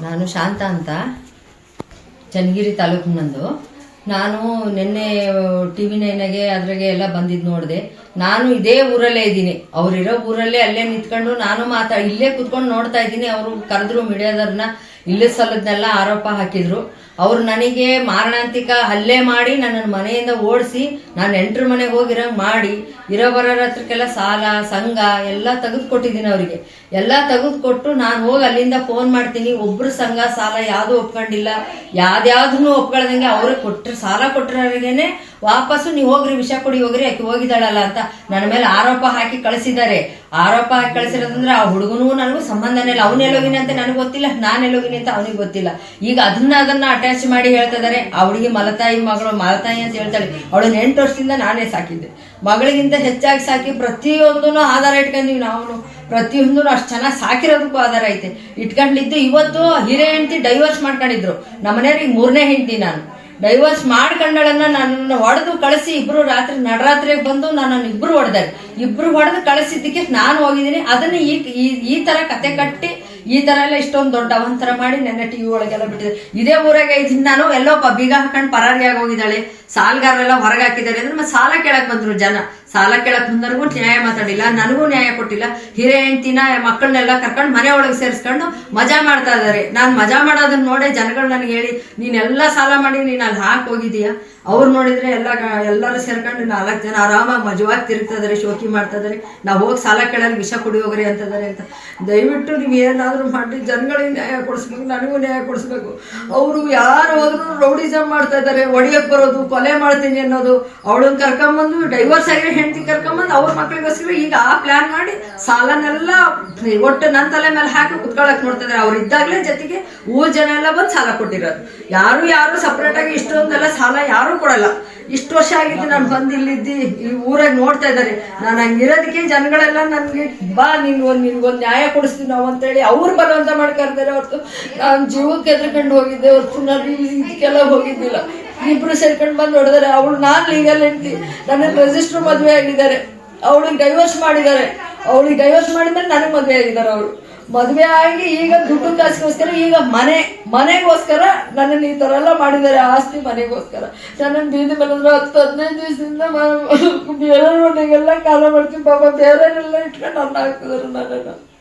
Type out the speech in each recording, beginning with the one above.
ನಾನು ಶಾಂತ ಅಂತ, ಚನ್ನಗಿರಿ ತಾಲೂಕಿನಂದು ನಾನು ನಿನ್ನೆ ಟಿ ವಿ ನೈನಾಗೆ ಅದ್ರಾಗೆ ಎಲ್ಲ ಬಂದಿದ್ದು ನೋಡಿದೆ. ನಾನು ಇದೇ ಊರಲ್ಲೇ ಇದ್ದೀನಿ. ಅವ್ರಿರೋ ಊರಲ್ಲೇ ಅಲ್ಲೇ ನಿಂತ್ಕೊಂಡು ನಾನು ಮಾತಾ ಇಲ್ಲೇ ಕುತ್ಕೊಂಡು ನೋಡ್ತಾ ಇದ್ದೀನಿ. ಅವರು ಕರೆದ್ರು ಮೀಡಿಯಾದವ್ರನ್ನ, ಇಲ್ಲೇ ಸಲ್ಲದ್ನೆಲ್ಲ ಆರೋಪ ಹಾಕಿದ್ರು. ಅವ್ರು ನನಗೆ ಮಾರಣಾಂತಿಕ ಹಲ್ಲೆ ಮಾಡಿ ನನ್ನನ್ನು ಮನೆಯಿಂದ ಓಡಿಸಿ ನಾನು ಎಂಟ್ರ ಮನೆಗೆ ಹೋಗಿರಂಗೆ ಮಾಡಿ ಇರೋ ಬರೋರ ಹತ್ರಕ್ಕೆಲ್ಲ ಸಾಲ, ಸಂಘ ಎಲ್ಲ ತೆಗೆದುಕೊಟ್ಟಿದ್ದೀನಿ ಅವರಿಗೆ. ಎಲ್ಲ ತೆಗೆದುಕೊಟ್ಟು ನಾನು ಹೋಗಿ ಅಲ್ಲಿಂದ ಫೋನ್ ಮಾಡ್ತೀನಿ. ಒಬ್ರು ಸಂಘ ಸಾಲ ಯಾವುದು ಒಪ್ಕೊಂಡಿಲ್ಲ. ಯಾವ್ದ್ಯಾವ್ದನ್ನು ಒಪ್ಕೊಳ್ದಂಗೆ ಅವ್ರಿಗೆ ಕೊಟ್ಟರು ಸಾಲ ಕೊಟ್ಟಿರೋರಿಗೇನೆ ವಾಪಸ್ಸು ನೀವು ಹೋಗ್ರಿ, ವಿಷ ಕೊಡಿ, ಹೋಗ್ರಿ, ಆಕೆ ಹೋಗಿದ್ದಾಳಲ್ಲ ಅಂತ ನನ್ನ ಮೇಲೆ ಆರೋಪ ಹಾಕಿ ಕಳಿಸಿದ್ದಾರೆ. ಆರೋಪ ಹಾಕಿ ಕಳಿಸಿರೋದಂದ್ರೆ ಆ ಹುಡುಗನೂ ನನಗೂ ಸಂಬಂಧನೇ ಇಲ್ಲ. ಅವ್ನು ಅಂತ ನನಗೆ ಗೊತ್ತಿಲ್ಲ, ನಾನು ಎಲ್ಲೋಗಿನಿ ಅಂತ ಅವನಿಗೆ ಗೊತ್ತಿಲ್ಲ. ಈಗ ಅದನ್ನ ಅದನ್ನ ಅಟ್ಯಾಚ್ ಮಾಡಿ ಹೇಳ್ತಾ ಹುಡುಗಿ ಮಲತಾಯಿ ಮಗಳು ಮಲತಾಯಿ ಅಂತ ಹೇಳ್ತಾಳೆ. ಅವಳನ್ನ ಎಂಟು ವರ್ಷದಿಂದ ನಾನೇ ಸಾಕಿದ್ದೆ. ಮಗಳಿಗಿಂತ ಹೆಚ್ಚಾಗಿ ಸಾಕಿ ಪ್ರತಿಯೊಂದೂ ಆಧಾರ ಇಟ್ಕೊಂಡಿವಿ ನಾವು ಪ್ರತಿಯೊಂದೂ ಅಷ್ಟು ಚೆನ್ನಾಗಿ ಸಾಕಿರೋದಕ್ಕೂ ಆಧಾರ ಐತೆ. ಇಟ್ಕೊಂಡ್ಲಿದ್ದು ಇವತ್ತು ಹಿರೇ ಹೆಂಡತಿ ಡೈವರ್ಸ್ ಮಾಡ್ಕೊಂಡಿದ್ರು. ನಮ್ಮ ಮನೆಯವ್ರಿಗೆ ಮೂರನೇ ಹೆಂಡತಿ ನಾನು. ಡೈವರ್ಸ್ ಮಾಡ್ಕೊಂಡಳನ್ನ ನನ್ನನ್ನು ಹೊಡೆದು ಕಳಿಸಿ ಇಬ್ರು ರಾತ್ರಿ ನಡರಾತ್ರಿಗೆ ಬಂದು ನಾನು ಇಬ್ರು ಹೊಡೆದಾರೆ. ಇಬ್ರು ಹೊಡೆದು ಕಳಿಸಿದ್ದಕ್ಕೆ ನಾನು ಹೋಗಿದ್ದೀನಿ. ಅದನ್ನ ಈ, ಈ- ತರ ಕತೆ ಕಟ್ಟಿ ಈ ತರ ಎಲ್ಲ ಇಷ್ಟೊಂದು ದೊಡ್ಡ ಅವಂತರ ಮಾಡಿ ನೆನ್ನೆ ಟಿವಿ ಒಳಗೆಲ್ಲ ಬಿಟ್ಟಿದೆ. ಇದೇ ಊರಾಗೆ ಐದು ನಾನು ಎಲ್ಲೋ ಬೀಗ ಹಾಕೊಂಡು ಪರಾರಿಯಾಗಿ ಹೋಗಿದ್ದಾಳೆ. ಸಾಲಗಾರರೆಲ್ಲ ಹೊರಗೆ ಹಾಕಿದ್ದಾರೆ ಅಂದ್ರೆ ಮತ್ತೆ ಸಾಲ ಕೇಳಕ್ ಬಂದ್ರು ಜನ. ಸಾಲ ಕೇಳಕ್ ಬಂದವ್ರಿಗೂ ನ್ಯಾಯ ಮಾತಾಡಿಲ್ಲ, ನನಗೂ ನ್ಯಾಯ ಕೊಟ್ಟಿಲ್ಲ. ಹಿರೇ ಹೆಂಡತಿನ ಮಕ್ಕಳನ್ನೆಲ್ಲ ಕರ್ಕೊಂಡು ಮನೆ ಒಳಗೆ ಸೇರಿಸ್ಕೊಂಡು ಮಜಾ ಮಾಡ್ತಾ ಇದಾರೆ ನಾನು ಮಜಾ ಮಾಡೋದನ್ನ ನೋಡಿ ಜನಗಳು ನನಗೆ ಹೇಳಿ, ನೀನೆಲ್ಲ ಸಾಲ ಮಾಡಿ, ನೀನು ಅಲ್ಲಿ ಹಾಕಿ ಹೋಗಿದೀಯಾ ಅವ್ರು ನೋಡಿದ್ರೆ ಎಲ್ಲ ಎಲ್ಲರೂ ಸೇರ್ಕೊಂಡು ನಾಲ್ಕು ಜನ ಆರಾಮಾಗಿ ಮಜವಾಗಿ ತಿರುಗ್ತಾ ಇದಾರೆ ಶೋಕಿ ಮಾಡ್ತಾ ಇದಾರೆ ನಾವು ಹೋಗಿ ಸಾಲ ಕೇಳೋದು ವಿಷ ಕುಡಿಯೋಗ್ರಿ ಅಂತದಾರೆ ಅಂತ ದಯವಿಟ್ಟು ನೀವು ಏನಾದರೂ ಮಾಡಿ ಜನಗಳಿಗೆ ನ್ಯಾಯ ಕೊಡಿಸ್ಬೇಕು, ನನಗೂ ನ್ಯಾಯ ಕೊಡಿಸ್ಬೇಕು. ಅವರು ಯಾರು ಹೋದ್ರು ರೌಡಿಸಮ್ ಮಾಡ್ತಾ ಇದ್ದಾರೆ. ಒಡೆಯಕ್ಕೆ ಬರೋದು, ಕೊಲೆ ಮಾಡ್ತೀನಿ ಅನ್ನೋದು. ಅವಳನ್ನ ಕರ್ಕೊಂಬಂದು ಡೈವರ್ಸ್ ಆಗಿ ಹೆಂಡತಿ ಕರ್ಕೊಂಬಂದು ಅವ್ರ ಮಕ್ಳಿಗೋಸ್ಕರ ಈಗ ಆ ಪ್ಲಾನ್ ಮಾಡಿ ಸಾಲನೆಲ್ಲ ಒಟ್ಟು ನನ್ನ ತಲೆ ಮೇಲೆ ಹಾಕಿ ಕುತ್ಕೊಳಕ್ ನೋಡ್ತಿದ್ರೆ. ಅವ್ರು ಇದ್ದಾಗಲೇ ಜೊತೆಗೆ ಊರ್ ಜನ ಎಲ್ಲ ಬಂದು ಸಾಲ ಕೊಟ್ಟಿರೋದು. ಯಾರು ಯಾರು ಸಪ್ರೇಟ್ ಆಗಿ ಇಷ್ಟೊಂದೆಲ್ಲ ಸಾಲ ಯಾರು ಕೊಡಲ್ಲ. ಇಷ್ಟು ವರ್ಷ ಆಗಿದ್ದು ನಾನು ಬಂದು ಇಲ್ಲಿದ್ದಿ, ಈ ಊರಾಗ ನೋಡ್ತಾ ಇದ್ದಾರೆ. ನಾನು ಹಂಗಿರೋದಕ್ಕೆ ಜನಗಳೆಲ್ಲ ನನ್ಗೆ, ಬಾ ನಿನ್ಗೊಂದು ನಿನ್ಗೊಂದು ನ್ಯಾಯ ಕೊಡಿಸ್ತೀವಿ ನಾವು ಅಂತೇಳಿ ಅವ್ರು ಬಲವಂತ ಮಾಡ್ಕರ್ತಾರೆ ಹೊರತು. ನಾನು ಜೀವಕ್ಕೆ ಎದ್ರಕೊಂಡು ಹೋಗಿದ್ದೆ, ಹೊರತು ನಾನು ಇದಕ್ಕೆಲ್ಲ ಹೋಗಿದ್ದಿಲ್ಲ. ಇಬ್ರು ಸೇರ್ಕೊಂಡು ಬಂದು ನೋಡಿದಾರೆ. ಅವಳು ನಾನು ಲೀಗಲ್ ಹೆಂಡತಿ. ನನ್ನ ರಿಜಿಸ್ಟರ್ ಮದುವೆ ಆಗಿದ್ದಾರೆ. ಅವಳಿಗೆ ಡೈವರ್ಸ್ ಮಾಡಿದ್ದಾರೆ. ಅವಳಿಗೆ ಡೈವರ್ಸ್ ಮಾಡಿದ್ಮೇಲೆ ನನಗೆ ಮದುವೆ ಆಗಿದ್ದಾರೆ ಅವರು ಮದುವೆ ಆಗಿ ಈಗ ದುಡ್ಡು ಕಾಸಿಗೋಸ್ಕರ ಈಗ ಮನೆ, ಮನೆಗೋಸ್ಕರ ನನ್ನನ್ನು ಈ ಥರ ಎಲ್ಲ ಮಾಡಿದ್ದಾರೆ. ಆಸ್ತಿ ಮನೆಗೋಸ್ಕರ. ನನ್ನನ್ನು ಬೀದಿ ಅಂದ್ರೆ ಹತ್ತು, ಹದಿನೈದು ದಿವಸದಿಂದ ಬೇರೆ ಮನೆಗೆಲ್ಲ ಕಾಲ ಮಾಡ್ತೀನಿ. ಪಾಪ ಬೇರೆಲ್ಲ ಇಟ್ಕೊಂಡು ಅನ್ನ ಹಾಕಿದ್ರು ನನ್ನನ್ನು.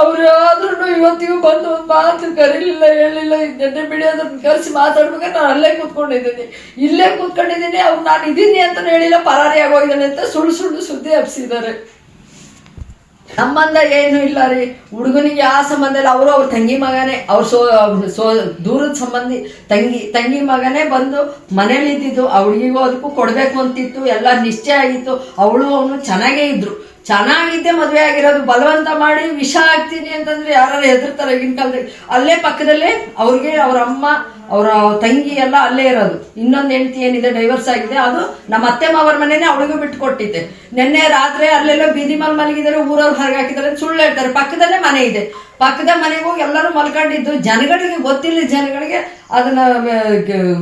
ಅವ್ರು ಆದ್ರೂ ಇವತ್ತಿಗೂ ಬಂದು ಒಂದು ಮಾತು ಕರೀಲಿಲ್ಲ, ಹೇಳಿಲ್ಲ, ನೆನ್ನೆ ಬಿಡಿ ಅದ್ರ ಕರೆಸಿ ಮಾತಾಡ್ಬೇಕಾದ್ರೆ ನಾನು ಅಲ್ಲೇ ಕೂತ್ಕೊಂಡಿದ್ದೀನಿ. ಇಲ್ಲೇ ಕೂತ್ಕೊಂಡಿದ್ದೀನಿ, ಅವ್ರು ನಾನು ಇದ್ದೀನಿ ಅಂತ ಹೇಳಿಲ್ಲ, ಪರಾರಿ ಆಗೋಗಿದ್ದಾನೆ ಅಂತ ಸುಳ್ಳು ಸುಳ್ಳು ಸುದ್ದಿ ಹಬ್ಸಿದ್ದಾರೆ. ಸಂಬಂಧ ಏನು ಇಲ್ಲ ರೀ. ಹುಡುಗನಿಗೆ ಯಾವ ಸಂಬಂಧ ಇಲ್ಲ. ಅವರು ಅವ್ರ ತಂಗಿ ಮಗನೇ. ಅವ್ರ ಸೋ ಸೋ, ದೂರದ ಸಂಬಂಧಿ, ತಂಗಿ ತಂಗಿ ಮಗನೇ ಬಂದು ಮನೇಲಿ ಇದ್ದಿದ್ದು ಅವಳಿಗೂ ಅದಕ್ಕೂ ಕೊಡ್ಬೇಕು ಅಂತಿತ್ತು. ಎಲ್ಲ ನಿಶ್ಚಯ ಆಗಿತ್ತು. ಅವಳು ಅವನು ಚೆನ್ನಾಗೇ ಇದ್ರು. ಚೆನ್ನಾಗಿದ್ದೆ ಮದುವೆ ಆಗಿರೋದು, ಬಲವಂತ ಮಾಡಿ ವಿಷ ಹಾಕ್ತೀನಿ ಅಂತಂದ್ರೆ ಯಾರು ಹೆದರ್ತಾರೆ ಈಗಿನ ಕಾಲದಲ್ಲಿ. ಅಲ್ಲೇ ಪಕ್ಕದಲ್ಲೇ ಅವ್ರಿಗೆ ಅವ್ರ ಅಮ್ಮ, ಅವರ ತಂಗಿ ಎಲ್ಲ ಅಲ್ಲೇ ಇರೋದು. ಇನ್ನೊಂದು ಹೆಂಡತಿ ಏನಿದೆ ಡೈವರ್ಸ್ ಆಗಿದೆ, ಅದು ನಮ್ಮ ಅತ್ತೆ ಮಾವರ ಮನೆನೇ ಅವಳಿಗೂ ಬಿಟ್ಟು ಕೊಟ್ಟಿದ್ದೆ ನಿನ್ನೆ ರಾತ್ರಿ ಅಲ್ಲೆಲ್ಲ ಬೀದಿ ಮೇಲೆ ಮಲಗಿದ್ದಾರೆ, ಊರವ್ರು ಹೊರಗೆ ಹಾಕಿದ್ದಾರೆ ಸುಳ್ಳು ಹೇಳ್ತಾರೆ. ಪಕ್ಕದಲ್ಲೇ ಮನೆ ಇದೆ. ಪಕ್ಕದ ಮನೆಗೆ ಹೋಗಿ ಎಲ್ಲರೂ ಮಲ್ಕೊಂಡಿದ್ದು. ಜನಗಳಿಗೆ ಗೊತ್ತಿಲ್ಲ ಜನಗಳಿಗೆ ಅದನ್ನ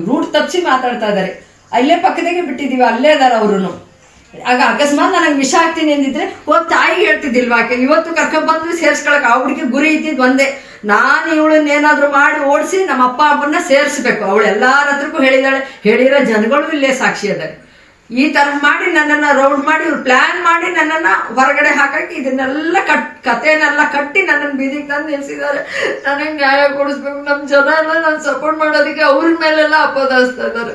ರೂಟ್ ತಪ್ಪಿಸಿ ಮಾತಾಡ್ತಾ ಇದ್ದಾರೆ. ಅಲ್ಲೇ ಪಕ್ಕದಾಗೆ ಬಿಟ್ಟಿದ್ದೀವಿ, ಅಲ್ಲೇ ಇದಾರೆ ಅವ್ರು ಆಗ ಅಕಸ್ಮಾತ್ ನನಗೆ ವಿಷ ಆಗ್ತೀನಿ ಅಂದಿದ್ರೆ, ಹೋಗಿ ತಾಯಿಗೆ ಹೇಳ್ತಿದ್ದಿಲ್ವಾ ಆಕೆ? ಇವತ್ತು ಕರ್ಕೊಂಡ್ಬಂದು ಸೇರ್ಸ್ಕೊಳಕ್ ಆ ಹುಡುಗಿ ಗುರಿ ಇದ್ದಿದ್ದು ಒಂದೇ ನಾನು ಇವಳನ್ನ ಏನಾದ್ರು ಮಾಡಿ ಓಡಿಸಿ ನಮ್ಮ ಅಪ್ಪ ಅಮ್ಮನ್ನ ಸೇರಿಸ್ಬೇಕು. ಅವಳು ಎಲ್ಲಾರ ಹತ್ರಕ್ಕೂ ಹೇಳಿದಾಳೆ. ಹೇಳಿರೋ ಜನಗಳು ಇಲ್ಲೇ ಸಾಕ್ಷಿ ಅದಾರೆ ಈ ತರ ಮಾಡಿ ನನ್ನನ್ನ ರೌಂಡ್ ಮಾಡಿ, ಇವ್ರು ಪ್ಲಾನ್ ಮಾಡಿ ನನ್ನನ್ನ ಹೊರಗಡೆ ಹಾಕಿ ಇದನ್ನೆಲ್ಲ ಕಟ್, ಕಥೆನೆಲ್ಲ ಕಟ್ಟಿ ನನ್ನನ್ನು ಬೀದಿಗೆ ತಂದು ನಿಲ್ಸಿದ್ದಾರೆ ನನಗೆ ನ್ಯಾಯ ಕೊಡಿಸ್ಬೇಕು. ನಮ್ಮ ಜನ ಎಲ್ಲ ನಾನು ಸಪೋರ್ಟ್ ಮಾಡೋದಕ್ಕೆ ಅವ್ರ ಮೇಲೆಲ್ಲ ಅಪೋದಿಸ್ತಾ ಇದ್ದಾರೆ